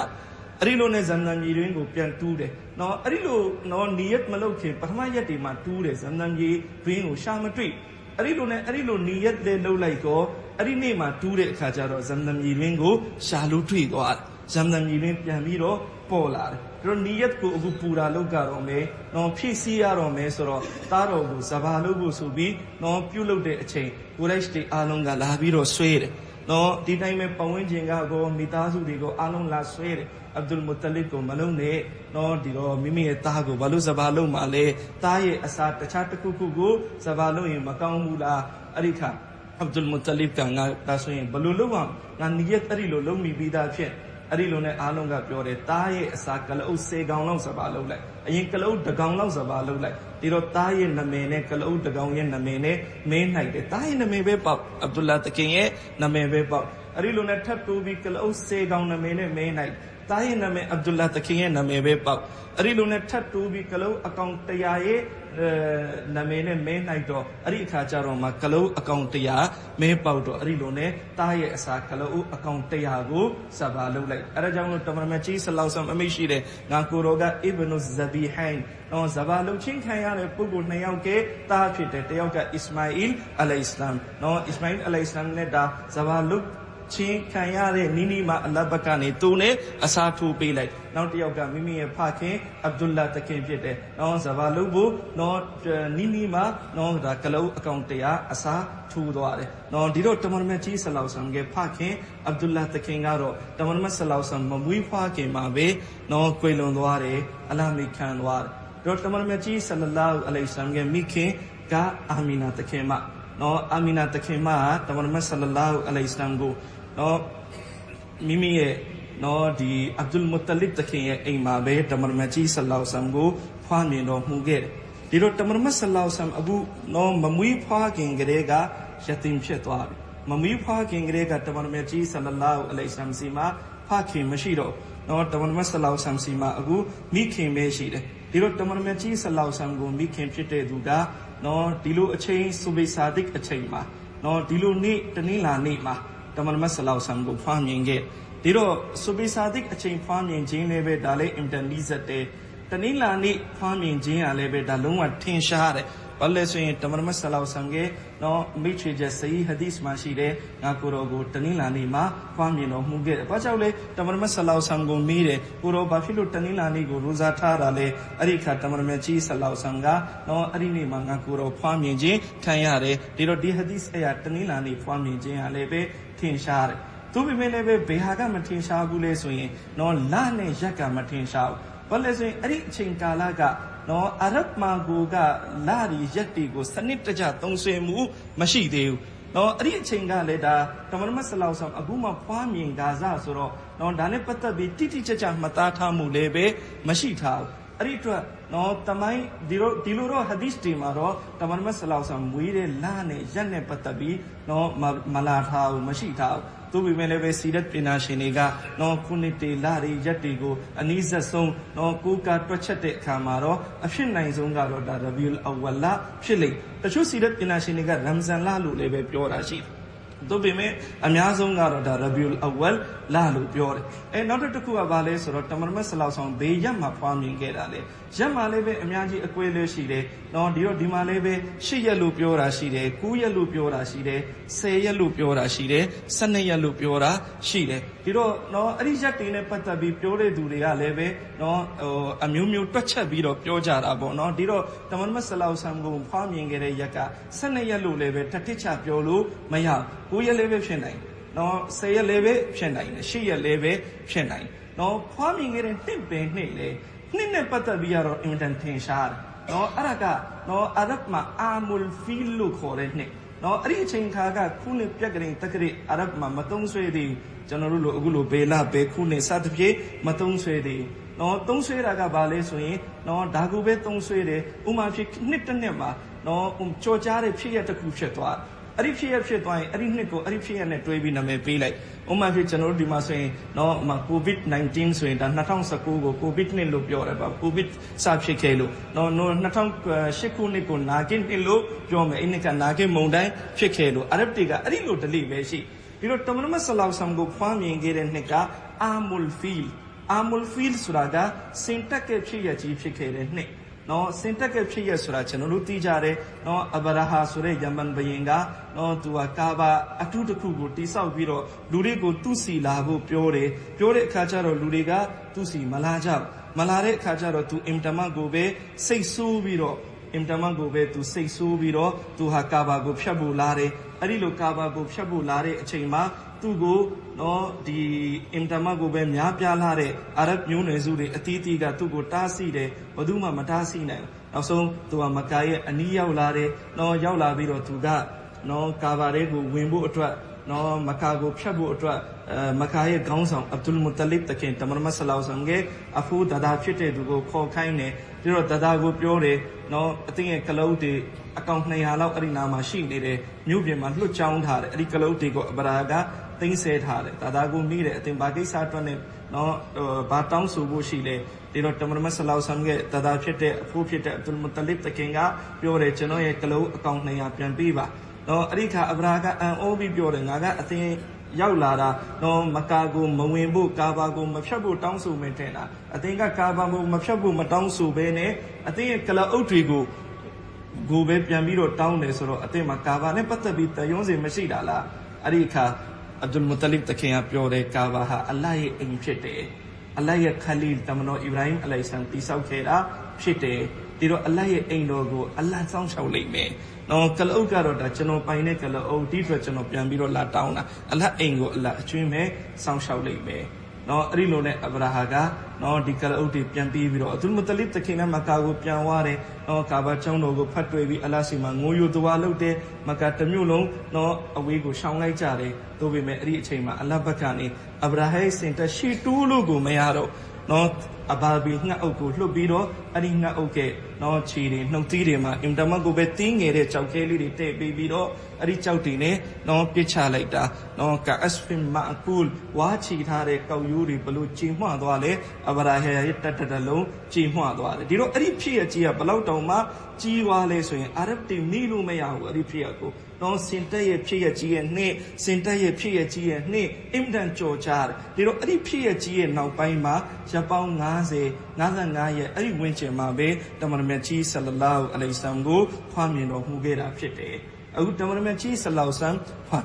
အဲ့ဒီလိုနဲ့ဇမ်ဇမ်ကြီးတွင်ကိုပြန်တူးတယ်။နော်အဲ့ဒီလိုနော်နီယတ်မလုပ်ခင်ပထမရက်တွေမှာတူးတယ်ဇမ်ဇမ်ကြီးတွင်ကိုရှာမတွေ့။အဲ့ဒီလိုနဲ့အဲ့ဒီလိုနီယတ်လေးလှုပ်လိုက်တော့အဲ့ဒီနေ့မှာတူးတဲ့အခါကျတော့ဇမ်ဇမ်ကြီးတွင်ကိုရှာလို့တွေ့သွားတယ်။ဇမ်ဇမ်ကြီးတွင်ပြန်ပြီးတော့ပေါ်လာတယ်။ဒါတော့နီယတ်ကိုအခုပူတာလောက်ကတော့မယ်။နော်ဖြည့်ဆည်းရတော့မယ်ဆိုတော့သားတော်ကိုဇဘာလုပ်ဖို့ဆိုပြီးနော်ပြုတ်လုတဲ့အချိန်ကိုလိုက်တွေအားလုံးကလာပြီးတော့ဆွဲတယ်။နော်ဒီတိုင်းပဲပတ်ဝန်းကျင်ကကိုမိသားစုတွေကိုအားလုံးလာဆွဲတယ် အဗ်ဒุลမုတ္တလစ်ကိုမလုံးနဲ့နော်ဒီတော့မိမိရဲ့သားကိုဘာလို့စဘာလုံးမှာလဲသားရဲ့အစာတခြားတစ်ခုခုကိုစဘာလုံးရင်မကောင်းဘူးလားအဲ့ဒီခါအဗ်ဒุลမုတ္တလစ်ကငါဒါဆိုရင်ဘလို့လုံးဝငါနီးရက်အဲ့ဒီလိုလုံးမိပြီးသားဖြစ်အဲ့ဒီလိုနဲ့အားလုံးကပြောတယ်သားရဲ့အစာကလအုပ်၁၀កောင်လောက်စပါလုပ်လိုက်အရင်ကလအုပ်၁កောင်လောက်စပါလုပ်လိုက်ဒီတော့သားရဲ့နာမည်နဲ့ကလအုပ်၁កောင်ရဲ့နာမည်နဲ့မင်းနိုင်တယ်သားရဲ့နာမည်ပဲပေါက်အဗ္ဒူလာတကင်ရဲ့နာမည်ပဲပေါက်အဲ့ဒီလိုနဲ့ထပ်တိုးပြီးကလအုပ်၁၀កောင်နာမည်နဲ့မင်းနိုင် သားရဲ့နာမည်အဗ္ဒุลလာတခင်ရဲ့နာမည်ပဲပေါ့အဲ့ဒီလိုနဲ့ထပ်တူပြီးကလအုပ်အကောင့်100ရဲ့အဲနာမည်နဲ့မဲနိုင်တော့အဲ့ဒီအခါကျတော့မှကလုတ်အကောင့်100မဲပေါက်တော့အဲ့ဒီလိုနဲ့တားရဲ့အစာကလုတ်အကောင့်100ကိုစဘာလုပ်လိုက်အဲ့ဒါကြောင့်လို့တမန်တော်ကြီးဆလောက်ဆမ်အမိတ်ရှိတယ်ငါကိုရောကအီဘနုဇဘီဟိုင်တော့စဘာလုပ်ချင်းခံရတဲ့ပုဂ္ဂိုလ်နှစ်ယောက်ကတားဖြစ်တယ်တယောက်ကအစ္စမာအီလ်အလိုင်စလမ်နော်အစ္စမာအီလ်အလိုင်စလမ်နဲ့ဒါစဘာလုပ် ချင်းခံရတဲ့နီနီမာအလဘကနေသူနဲ့အစာထိုးပေးလိုက်နောက်တစ်ယောက်ကမိမိရဲ့ဖခင်အဗ္ဒุลလာတခင်ဖြစ်တယ်နော်ဇဘာလုပ်ဖို့နော်နီနီမာနော်ဒါကလုတ်အကောင့်တရားအစာထိုးသွားတယ်နော်ဒီတော့တမန်တော်ကြီးဆလောက်ဆမ်ကဖခင်အဗ္ဒุลလာတခင်ကတော့တမန်တော်ဆလောက်ဆမ်မမွေးဖွားခင်မှာပဲနော်ကွေလွန်သွားတယ်အလမိခံသွားတယ်တော့တမန်တော်ကြီးဆလလာအလိုင်ဆမ်ကမိခင်ကအာမီနာတခင်မနော်အာမီနာတခင်မတမန်တော်ဆလလာအလိုင်ဆမ်ကို နော်မိမိရဲ့နော်ဒီအဗ္ဒุลမုတလစ်တခင်ရဲ့အိမ်မှာပဲတမန်တော်ကြီးဆလောက်ဆမ်ကိုဖွားမြင်တော်မူခဲ့တယ်ဒီတော့တမန်တော်ဆလောက်ဆမ်အခုနော်မမွေးဖွားခင်ကလေးကယတင်ဖြစ်သွားပြီမမွေးဖွားခင်ကလေးကတမန်တော်ကြီးဆလလာဟူအလိုင်ဆမ်စီမှာဖခင်မရှိတော့နော်တမန်တော်ဆလောက်ဆမ်စီမှာအခုမိခင်ပဲရှိတယ်ဒီတော့တမန်တော်ကြီးဆလောက်ဆမ်ကိုမိခင်ဖြစ်တဲ့သူကနော်ဒီလိုအချိန်ဆူဘေဆာဒစ်အချိန်မှာနော်ဒီလိုနေ့တနင်္လာနေ့မှာ တမန်မဆလောက်ဆမ်ကိုဖွားမြင်ခဲ့ဒီတော့ဆူဘီဆာဒစ်အချိန်ဖွားမြင်ခြင်းလည်းပဲဒါလည်းအင်တန်နီးစက်တယ်တနင်္လာနေ့ဖွားမြင်ခြင်းကလည်းပဲဒါလုံးဝထင်ရှားတယ် ဘာလဲဆိုရင်တမန်တော်မြတ်ဆလောဆမ်ကနော်မိတ်ချေချက်စဟီဟဒီစ်မှာရှိတဲ့ငါကိုရောကိုတနင်္လာနေ့မှာဖွားမြင်တော်မူခဲ့တယ်။ဘာကြောင့်လဲတမန်တော်မြတ်ဆလောဆမ်ကိုမေးတယ်ကိုရောဘာဖြစ်လို့တနင်္လာနေ့ကိုရိုဇာထားတာလဲအဲ့ဒီခါတမန်တော်မြတ်ကြီးဆလောဆမ်ကနော်အဲ့ဒီနေ့မှာငါကိုရောဖွားမြင်ခြင်းခံရတယ်ဒီတော့ဒီဟဒီစ်အရာတနင်္လာနေ့ဖွားမြင်ခြင်းဟာလည်းပဲထင်ရှားတယ်။သူပေမဲ့လည်းပဲဘေဟာကမထင်ရှားဘူးလေဆိုရင်နော်လနဲ့ရက်ကမထင်ရှားဘူး။ဘာလဲဆိုရင်အဲ့ဒီအချိန်ကာလက နော်အရဗ်မာကိုကလာရီရက်တီကိုစနစ်တကျသုံးဆွဲမှုမရှိသေးဘူး။နော်အဲ့ဒီအချိန်ကလည်းဒါတမန်တော်မဆလောက်ဆမ်အခုမှဖွားမြင်ဂါဇဆိုတော့နော်ဒါနဲ့ပတ်သက်ပြီးတိတိကျကျမှတ်သားထားမှုလည်းပဲမရှိထားဘူး။အဲ့ဒီအတွက်နော်တမိုင်းဒီလိုဒီလိုတော့ဟာဒီစ်တွေမှာတော့တမန်တော်မဆလောက်ဆမ်မွေးတဲ့လာနဲ့ရက်နဲ့ပတ်သက်ပြီးနော်မမလာထားဘူးမရှိထားဘူး။ သူပေမဲ့လည်းပဲစီရက်ပညာရှင်တွေကနော်ခုနှစ်တေလာတွေရက်တွေကိုအနည်းဆက်ဆုံးနော်ကိုးကာတွက်ချက်တဲ့အခါမှာတော့အဖြစ်နိုင်ဆုံးကတော့ဒါရဘီအူလ်အဝဝလာဖြစ်လိမ့်တချို့စီရက်ပညာရှင်တွေကရမ်ဇန်လလို့လည်းပဲပြောတာရှိတယ် တို့ပေမဲ့အများဆုံးကတော့ဒါရဘီအူလ်အဝလ်လာလို့ပြောတယ်အဲနောက်တစ်ခုကဘာလဲဆိုတော့တမန်တော်ဆလောက်ဆောင်ဘေးရက်မှာဖွားမြင်ခဲ့တာလေရက်မှာလည်းပဲအများကြီးအကွဲလေးရှိတယ်နော်ဒီတော့ဒီမှာလည်းပဲ၈ရက်လို့ပြောတာရှိတယ်9ရက်လို့ပြောတာရှိတယ်10ရက်လို့ပြောတာရှိတယ်12ရက်လို့ပြောတာရှိတယ်ဒီတော့နော်အဲ့ဒီရက်တွေနဲ့ပတ်သက်ပြီးပြောတဲ့သူတွေကလည်းပဲနော်ဟိုအမျိုးမျိုးတွက်ချက်ပြီးတော့ပြောကြတာပေါ့နော်ဒီတော့တမန်တော်ဆလောက်ဆောင်ကိုဖွားမြင်ခဲ့တဲ့ရက်က12ရက်လို့လည်းပဲတစ်တစ်ချပြောလို့မရဘူး9ရက်လည်းပဲဖြစ်နိုင်တယ်နော်10ရက်လည်းပဲဖြစ်နိုင်တယ်10ရက်လည်းပဲဖြစ်နိုင်နော်ဖွားမြင်ခဲ့တဲ့နှစ်ပင်နှစ်လေနှစ်နဲ့ပတ်သက်ပြီးတော့အင်မတန်ထင်ရှားတယ်နော်အဲ့ဒါကနော်အရဗ်မှာအာမူလ်ဖီလို့ခေါ်တဲ့နှစ်နော်အဲ့ဒီအချိန်ခါကခုနှစ်ပြက်ကလေးတက်ကလေးအရဗ်မှာမသုံးဆွဲသေးဘူးကျွန်တော်တို့လိုအခုလိုဘေလာဘေခုနှစ်စသဖြင့်မသုံးဆွဲသေးဘူးနော်သုံးဆွဲတာကဘာလဲဆိုရင်နော်ဒါကူပဲသုံးဆွဲတယ်ဥမာဖြစ်နှစ်တစ်နှစ်မှာနော်ကြော်ကြားတဲ့ဖြစ်ရတစ်ခုဖြစ်သွားတယ် အဲ့ဒီဖြစ်ရဖြစ်သွားရင်အဲ့ဒီနှစ်ကိုအဲ့ဒီဖြစ်ရနဲ့တွဲပြီးနာမည်ပေးလိုက်ဥပမာဖြစ်ကျွန်တော်တို့ဒီမှာဆိုရင်တော့မ COVID-19 ဆိုရင်ဒါ2019ကို COVID နှစ်လို့ပြောတယ်ပါ COVID စဖြစ်ခဲ့လို့တော့2008ခုနှစ်ကိုနာကင်းနှစ်လို့ပြောမယ်အဲ့ဒီကနာကင်းမုန်တိုင်းဖြစ်ခဲ့လို့အရဗ်တွေကအဲ့ဒီလိုတလိပဲရှိဒီလိုတမန်မဆလောက်ဆမ်ကိုဖွားမြင်ခဲ့တဲ့နှစ်ကအာမူလ်ဖီလ်အာမူလ်ဖီလ်ဆိုတာကစင်တက်ကဖြစ်ရကြီးဖြစ်ခဲ့တဲ့နှစ် နော်စင်တက်ကဖြစ်ရဆိုတာကျွန်တော်တို့သိကြတယ်နော်အဘရာဟာဆိုတဲ့ယမန်ဘယင်ကနော်သူကကာဘာအထုတစ်ခုကိုတိဆောက်ပြီးတော့လူတွေကိုသူ့စီလာဖို့ပြောတယ်ပြောတဲ့အခါကျတော့လူတွေကသူ့စီမလာကြဘူးမလာတဲ့အခါကျတော့သူအင်တမန်ကိုပဲစိတ်ဆိုးပြီးတော့အင်တမန်ကိုပဲသူစိတ်ဆိုးပြီးတော့သူဟာကာဘာကိုဖျက်ဖို့လာတယ်အဲ့ဒီလိုကာဘာကိုဖျက်ဖို့လာတဲ့အချိန်မှာ သူ့ကိုနော်ဒီအင်တမန်ကိုပဲများပြားလာတဲ့အရဗ်မျိုးနွယ်စုတွေအသီးသီးကသူ့ကိုတားဆီးတယ်ဘယ်သူမှမတားဆီးနိုင်ဘူးနောက်ဆုံးသူကမကာရဲ့အနီးရောက်လာတယ်နော်ရောက်လာပြီးတော့သူကနော်ကာဘာတွေကိုဝင်ဖို့အတွက်နော်မကာကိုဖြတ်ဖို့အတွက်အဲမကာရဲ့ခေါင်းဆောင်အဗ်ဒุลမူတလစ်တခင်တမန်မဆလောဆမ်ရဲ့အဖူဒါဒါဖြစ်တဲ့သူကိုခေါ်ခိုင်းတယ်ပြီးတော့ဒါဒါကိုပြောတယ်နော်အတင်းရဲ့ကလုတ်တွေအကောင့်200လောက်အဲ့ဒီနာမှာရှိနေတယ်မြို့ပြင်မှာလွှတ်ချောင်းထားတယ်အဲ့ဒီကလုတ်တွေကိုအဗရာက သိမ်းဆဲထားတယ်ဒါဒါကိုမိတယ်အတင်းဘာကိစ္စအတွက်နဲ့နော်ဘာတောင်းဆိုဖို့ရှိလဲဒီတော့တမန်မဆလောဆမ်ရဲ့ဒါဒါဖြစ်တဲ့အဖိုးဖြစ်တဲ့အဗ်ဒุลမူတလစ်တခင်ကပြောတယ်ကျွန်တော်ရဲ့ကလုတ်အကောင့်200ပြန်ပေးပါနော်အဲ့ဒီခါအဗရာကအန်အိုးပြီးပြောတယ်ငါကအသင်ရောက်လာတာနော်မကာကိုမဝင်ဖို့ကာဘာကိုမဖြတ်ဖို့တောင်းဆိုမင်းထင်တာအသင်ကကာဘာကိုမဖြတ်ဖို့မတောင်းဆိုဘဲနဲ့အသင်ရဲ့ကလအုပ်တွေကိုကိုပဲပြန်ပြီးတော့တောင်းတယ်ဆိုတော့အသင်မှာကာဘာနဲ့ပတ်သက်ပြီးတယွန်းစင်မရှိတာလားအဲ့ဒီခါ အဗ်ဒุลမူတလစ်တခင်ကပြောတယ်ကာဘာဟာအလ္လာဟ်ရဲ့အိမ်ဖြစ်တယ်အလ္လာဟ်ရဲ့ခလီလ်တမန်တော်အီဗရာဟင်အလိုင်ဆန်တိဆောက်ခဲ့တာဖြစ်တယ်ဒီတော့အလ္လာဟ်ရဲ့အိမ်တော်ကိုအလ္လာဟ်စောင့်ရှောက်လိမ့်မယ်နော်ကလအုပ်ကတော့ဒါကျွန်တော်ပိုင်တဲ့ကလအုပ်ဒီအတွက်ကျွန်တော်ပြန်ပြီးတော့လာတောင်းတာအလ္လာဟ်အိမ်ကိုအလ္လာဟ်အကျွင်းမဲ့စောင့်ရှောက်လိမ့်မယ် နော်အဲ့ဒီလိုနဲ့အဗရာဟာကနော်ဒီကလအုပ်တွေပြန်ပြီးပြီးတော့အတူမတလစ်တခင်နဲ့မကာကိုပြန်သွားတယ်နော်ကာဘာကျောင်းတော်ကိုဖတ်တွေ့ပြီးအလ္လာဟ်စီမှာငိုယိုသွားလုပ်တယ်မကာတစ်မျိုးလုံးနော်အဝေးကိုရှောင်လိုက်ကြတယ်သို့ပေမဲ့အဲ့ဒီအချိန်မှာအလ္လာဟ်ဘက်ကနေအဗရာဟဲစင်တရှိတူးလို့ကိုမရတော့နော် အဘာဘီငှက်အုပ်ကိုလှုပ်ပြီးတော့အဲ့ဒီငှက်အုပ်ကနော်ခြေတွေနှုတ်သီးတွေမှာအင်တမန်ကိုပဲတင်းငယ်တဲ့ကြောက်ကဲလေးတွေတဲ့ပြီးပြီးတော့အဲ့ဒီကြောက်တွေနဲ့နော်ပြစ်ချလိုက်တာနော်ကအစဖင်မာကူလ်ဝါချီထားတဲ့ကောက်ရိုးတွေဘလို့ချိန်မှွသွားလဲအဗရာဟဲရဲ့တတ်တတလုံးချိန်မှွသွားတယ်ဒီတော့အဲ့ဒီဖြစ်ရကြီးကဘလောက်တောင်မှကြီးသွားလဲဆိုရင်အာရဗ်တွေမိလို့မရဘူးအဲ့ဒီဖြစ်ရကိုနော်စင်တက်ရဲ့ဖြစ်ရကြီးရဲ့နှစ်စင်တက်ရဲ့ဖြစ်ရကြီးရဲ့နှစ်အင်ဒန်ကြော်ကြတယ်ဒီတော့အဲ့ဒီဖြစ်ရကြီးရဲ့နောက်ပိုင်းမှာရပောင်း 55ရဲ့အဲ့ဒီဝင်းကျင်မှာပဲတမန်တော်မြတ်ကြီးဆလလောအလိုင်ဆမ်ကိုဖွားမြင်တော်မူခဲ့တာဖြစ်တယ်အခုတမန်တော်မြတ်ကြီးဆလောဆမ်ဖွား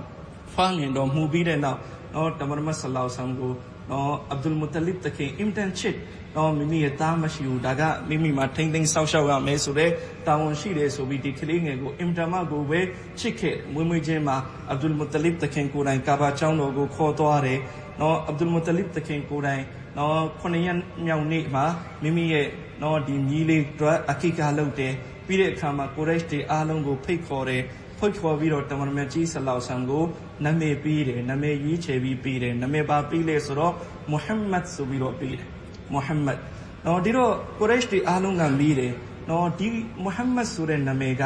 ဖွားမြင်တော်မူပြီးတဲ့နောက်တော့တမန်တော်မြတ်ဆလောဆမ်ကိုတော့အဗ်ဒุลမူတလစ်တခင်အင်တန်ချစ်တော့မိမိရဲ့သားမရှိဘူးဒါကမိမိမှာထိမ့်သိမ်းဆောက်ရှောက်ရမယ်ဆိုတော့တာဝန်ရှိတယ်ဆိုပြီးဒီကလေးငယ်ကိုအင်တမကိုပဲချစ်ခဲ့မွေးမွေးချင်းမှာအဗ်ဒุลမူတလစ်တခင်ကိုယ်တိုင်ကာဘာကျောင်းတော်ကိုခေါ်သွားတယ်နော်အဗ်ဒุลမူတလစ်တခင်ကိုယ်တိုင် နော်ခုနှစ်ရက်မြောက်နေ့မှာမိမိရဲ့နော်ဒီမြီးလေးအတွက်အကိကာလုပ်တယ်ပြီးတဲ့အခါမှာကိုရိတ်တွေအားလုံးကိုဖိတ်ခေါ်တယ်ဖိတ်ခေါ်ပြီးတော့တမန်တော်မြတ်ကြီးဆလောက်ဆမ်ကိုနာမည်ပြီးတယ်နာမည်ရွေးချယ်ပြီးပြီးတယ်နာမည်ပါပြီးလေဆိုတော့မုဟမ္မဒ်ဆိုပြီးတော့ပြီးတယ်မုဟမ္မဒ်နော်ဒီတော့ကိုရိတ်တွေအားလုံးကပြီးတယ်နော်ဒီမုဟမ္မဒ်ဆိုတဲ့နာမည်က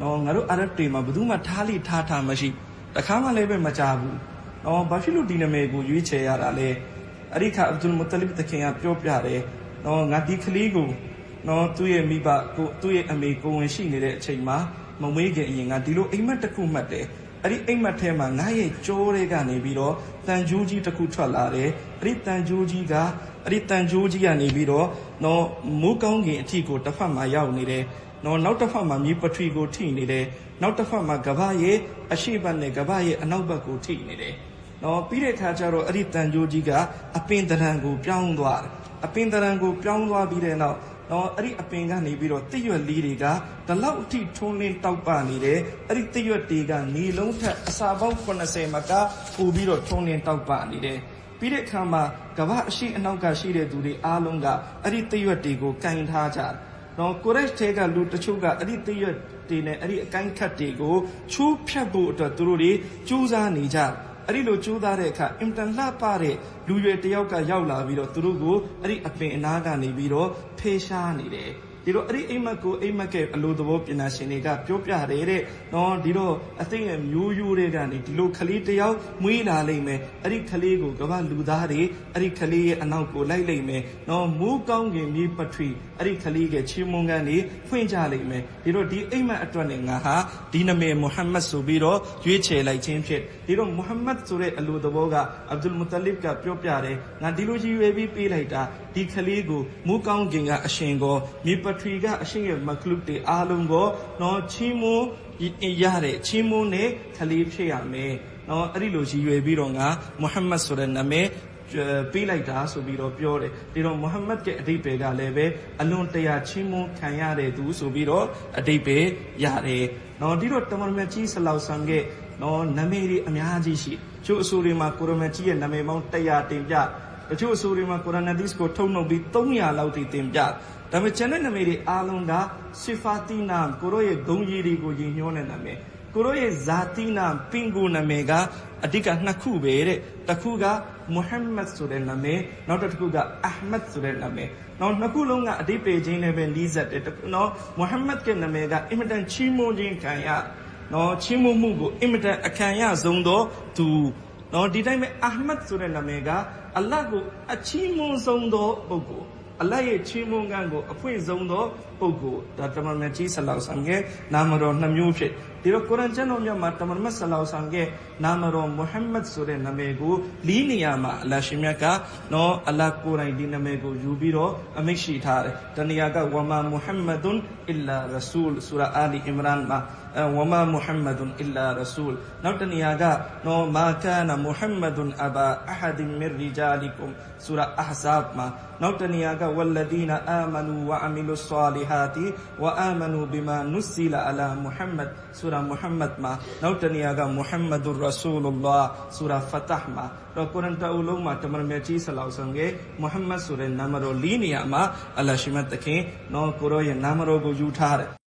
နော်ငါတို့အာရဗ်တွေမှာဘယ်သူမှထားလိထားထားမရှိတခါမှလည်းပဲမကြဘူးနော်ဘာဖြစ်လို့ဒီနာမည်ကိုရွေးချယ်ရတာလဲ အဲ့ဒီခါအဗ်ဒุลမုတလစ်တခင်ကပြောပြတယ်နော်ငါဒီကလေးကိုနော်သူ့ရဲ့မိဘကိုသူ့ရဲ့အမေကိုဝင်ရှိနေတဲ့အချိန်မှာမမွေးခင်အရင်ကဒီလိုအိမ်မက်တစ်ခုမှတ်တယ်အဲ့ဒီအိမ်မက်ထဲမှာငါရဲ့ကြောတွေကနေပြီးတော့တန်ကြိုးကြီးတစ်ခုထွက်လာတယ်အဲ့ဒီတန်ကြိုးကြီးကအဲ့ဒီတန်ကြိုးကြီးကနေပြီးတော့နော်မိုးကောင်းကင်အထီကိုတစ်ဖက်မှာရောက်နေတယ်နော်နောက်တစ်ဖက်မှာမြေပထရီကိုထိနေတယ်နောက်တစ်ဖက်မှာကဘာရဲ့အရှိတ်ဘက်နဲ့ကဘာရဲ့အနောက်ဘက်ကိုထိနေတယ် နော်ပြီးတဲ့အခါကျတော့အဲ့ဒီတန်ကြိုးကြီးကအပင်တရံကိုပြောင်းသွားတယ်အပင်တရံကိုပြောင်းသွားပြီးတဲ့နောက်နော်အဲ့ဒီအပင်ကနေပြီးတော့တိရွက်လေးတွေကဒီလောက်အထိထုံးလင်းတောက်ပနေတယ်အဲ့ဒီတိရွက်တွေကနေလုံးထက်အစာပေါင်း80မကပို့ပြီးတော့ထုံးလင်းတောက်ပနေတယ်ပြီးတဲ့အခါမှာကမ္ဘာအရှိအနောက်ကရှိတဲ့သူတွေအားလုံးကအဲ့ဒီတိရွက်တွေကိုကင်ထားကြတယ်နော်ကိုရက်ထဲကလူတချို့ကအဲ့ဒီတိရွက်တွေနဲ့အဲ့ဒီအကိုင်းခတ်တွေကိုချိုးဖြတ်ဖို့အတွက်သူတို့တွေကြိုးစားနေကြတယ် အဲ့ဒီလိုကြိုးစားတဲ့အခါအင်တန်လှပတဲ့လူရွယ်တယောက်ကရောက်လာပြီးတော့သူတို့ကိုအဲ့ဒီအပင်အနားကနေပြီးတော့ဖေးရှားနေတယ် ဒီတော့အဲ့ဒီအိမ်မက်ကိုအိမ်မက်ကအလိုသဘောပညာရှင်တွေကပြောပြတယ်တဲ့နော်ဒီတော့အသိရဲ့မျိုးရိုးတွေကနေဒီလိုခလေးတယောက်မွေးလာလိမ့်မယ်အဲ့ဒီခလေးကိုကမ္ဘာလူသားတွေအဲ့ဒီခလေးရဲ့အနောက်ကိုလိုက်လိမ့်မယ်နော်မူးကောင်းကင်မြေပထရီအဲ့ဒီခလေးရဲ့ချီးမွမ်းခန်းတွေဖွင့်ကြလိမ့်မယ်ဒီတော့ဒီအိမ်မက်အတွက်နဲ့ငါဟာဒီနမေမုဟမ္မဒ်ဆိုပြီးတော့ရွေးချယ်လိုက်ခြင်းဖြစ်ဒီတော့မုဟမ္မဒ်ဆိုတဲ့အလိုသဘောကအဗ်ဒุลမူတလစ်ကပြောပြတယ်ငါဒီလိုကြီးရွယ်ပြီးပေးလိုက်တာဒီခလေးကိုမူးကောင်းကင်ကအရှင်ကိုမြေပထရီကအရှင်ရဲ့မကလုတ်တွေအားလုံးကိုနော်ချီးမွမ်းရတဲ့ချီးမွမ်းတဲ့ခလေးဖြစ်ရမယ်နော်အဲ့ဒီလိုရည်ရွယ်ပြီးတော့ငါမုဟမ္မဒ်ဆိုတဲ့နာမည်ပေးလိုက်တာဆိုပြီးတော့ပြောတယ်ဒီတော့မုဟမ္မဒ်ရဲ့အဓိပ္ပာယ်ကလည်းပဲအလွန်တရာချီးမွမ်းခံရတဲ့သူဆိုပြီးတော့အဓိပ္ပာယ်ရတယ်နော်ဒီတော့တမန်တော်ကြီးဆလောက်ဆန်ရဲ့နော်နာမည်တွေအများကြီးရှိချို့အဆိုတွေမှာကိုရမကြီးရဲ့နာမည်ပေါင်း100တင်ပြ တချို့အဆိုတွေမှာကုရ်အာန်ဟဒီစ်ကိုထုတ်နှုတ်ပြီး300လောက်ထိသင်ပြဒါပေမဲ့ကျန်တဲ့နာမည်တွေအားလုံးကဆီဖာတီနာကိုရောရဲ့ဂုံကြီးတွေကိုယဉ်ညွှန်းတဲ့နာမည်ကိုရောရဲ့ဇာတီနာပင်ကိုနာမည်ကအဓိကနှစ်ခုပဲတဲ့တစ်ခုကမုဟမ္မဒ်ဆိုတဲ့နာမည်နောက်တစ်ခုကအာဟ်မတ်ဆိုတဲ့နာမည်နောက်နှစ်ခုလုံးကအဓိပ္ပာယ်ချင်းနဲ့ပဲနီးစပ်တယ်နော်မုဟမ္မဒ်ရဲ့နာမည်ကအင်မတန်ချီးမွမ်းခြင်းခံရနော်ချီးမွမ်းမှုကိုအင်မတန်အခံရဆုံးသောသူနော်ဒီတိုင်းပဲအာဟ်မတ်ဆိုတဲ့နာမည်က အလ္လာဟ်ကိုအချီးမွမ်းဆုံးသောပုဂ္ဂိုလ်အလ္လာဟ်ရဲ့ချီးမွမ်းကံကိုအဖွင့်ဆုံးသော ပုဂ္ဂိုလ်ဒါတမန်မြတ်ကြီးဆလောက်ဆံရဲ့နာမတော်နှမျိုးဖြစ်ဒီတော့ကုရ်အာန်ကျမ်းတော်မြတ်မှာတမန်မြတ်ဆလောက်ဆံရဲ့နာမတော်မုဟမ္မဒ်ဆိုတဲ့နာမည်ကိုလီးနေရာမှာအလ္လာဟ်ရှင်မြတ်ကနော်အလ္လာဟ်ကိုယ်တိုင်ဒီနာမည်ကိုယူပြီးတော့အမိန့်ရှိထားတယ်တနည်းကဝမာမုဟမ္မဒွန်အီလာရဆူလ်ဆူရာအာလီအင်ရန်မှာဝမာမုဟမ္မဒွန်အီလာရဆူလ်နောက်တနည်းကနော်မာကာနမုဟမ္မဒွန်အဘာအဟဒင်မီရီဂျာလီကုမ်ဆူရာအဟဇာဘ်မှာနောက်တနည်းကဝလဒီနာအာမနူဝအမီလုဆာလီဟာတီဝအာမနူဘီမာနုစီလာအလာမုဟမ္မဒ်ဆူရာမုဟမ္မဒ်မှာနောက်တနည်းကမုဟမ္မဒူရဆူလုလာဆူရာဖတห์မှာတော့ကုရ်အာန်တအူလုံးမှာတမန်မြတ်ကြီးဆလောက်ဆံကမုဟမ္မဒ်ဆိုတဲ့နာမတော်လီးနေရာမှာအလ္လာဟ်ရှိမတ်တခင်နော်ကိုရောရဲ့နာမတော်ကိုယူထားတယ်